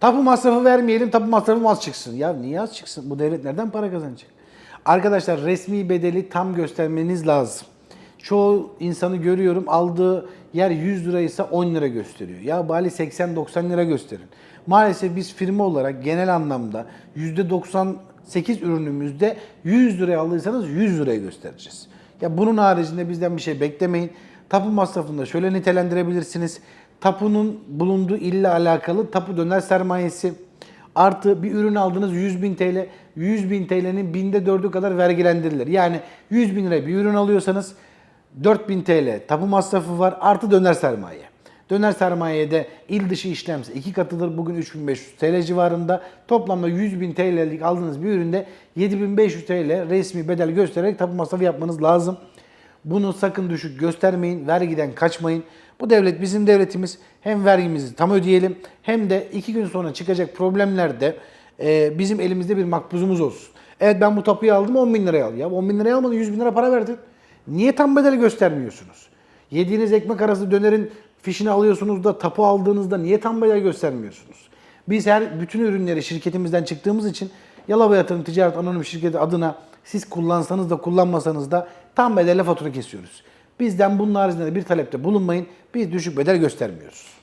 Tapu masrafı vermeyelim, tapu masrafı az çıksın. Ya niye az çıksın? Bu devlet nereden para kazanacak? Arkadaşlar resmi bedeli tam göstermeniz lazım. Çoğu insanı görüyorum aldığı yer 100 liraysa 10 lira gösteriyor. Ya bari 80-90 lira gösterin. Maalesef biz firma olarak genel anlamda %98 ürünümüzde 100 liraya aldıysanız 100 liraya göstereceğiz. Ya bunun haricinde bizden bir şey beklemeyin. Tapu masrafını da şöyle nitelendirebilirsiniz. Tapunun bulunduğu ille alakalı tapu döner sermayesi artı bir ürün aldınız 100 bin TL. 100 bin TL'nin binde dördü kadar vergilendirilir. Yani 100 bin liraya bir ürün alıyorsanız 4000 TL tapu masrafı var artı döner sermaye. Döner sermayede il dışı işlemse iki katıdır. Bugün 3500 TL civarında. Toplamda 100 bin TL'lik aldığınız bir üründe 7500 TL resmi bedel göstererek tapu masrafı yapmanız lazım. Bunu sakın düşük göstermeyin. Vergiden kaçmayın. Bu devlet bizim devletimiz. Hem vergimizi tam ödeyelim hem de iki gün sonra çıkacak problemlerde e, bizim elimizde bir makbuzumuz olsun. Evet ben bu tapuyu aldım 10 bin liraya al. Ya 10 bin liraya almadın 100 bin lira para verdin. Niye tam bedeli göstermiyorsunuz? Yediğiniz ekmek arası dönerin fişini alıyorsunuz da tapu aldığınızda niye tam bedel göstermiyorsunuz? Biz her bütün ürünleri şirketimizden çıktığımız için Yalova Yatırım Ticaret Anonim Şirketi adına siz kullansanız da kullanmasanız da tam bedelle fatura kesiyoruz. Bizden bunun haricinde bir talepte bulunmayın. Biz düşük bedel göstermiyoruz.